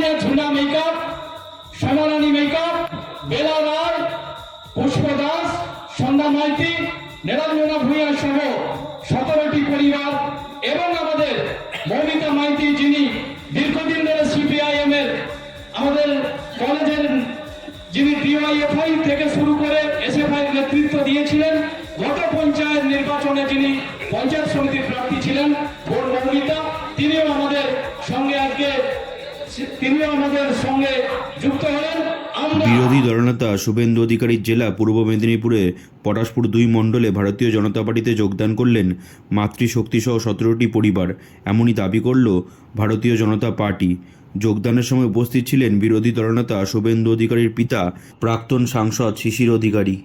বর্তমানে ঝুনা মেকআপ শ্যামারানী মেকআপ বেলা রায়, পুষ্প দাস, সন্ধ্যা মাইতি, নিরঞ্জনা ভূঁইয়া সহ সতেরোটি পরিবার এবং আমাদের মৌমিতা মাইতি যিনি দীর্ঘদিন ধরে সিপিআইএম এর, আমাদের কলেজের যিনি ডিওয়াইএফআই থেকে শুরু করে এসএফআই নেতৃত্ব দিয়েছিলেন, গত পঞ্চায়েত নির্বাচনে যিনি পঞ্চায়েত সমিতির প্রার্থী ছিলেন ভোট মৌমিতা। তিনিও আমাদের সঙ্গে যুক্ত হলেন। বিরোধী দলনেতা শুভেন্দু অধিকারীর জেলা পূর্ব মেদিনীপুরে পটাশপুর দুই মণ্ডলে ভারতীয় জনতা পার্টিতে যোগদান করলেন মাতৃশক্তিসহ সতেরোটি পরিবার। এমনই দাবি করল ভারতীয় জনতা পার্টি। যোগদানের সময় উপস্থিত ছিলেন বিরোধী দলনেতা শুভেন্দু অধিকারীর পিতা, প্রাক্তন সাংসদ শিশির অধিকারী।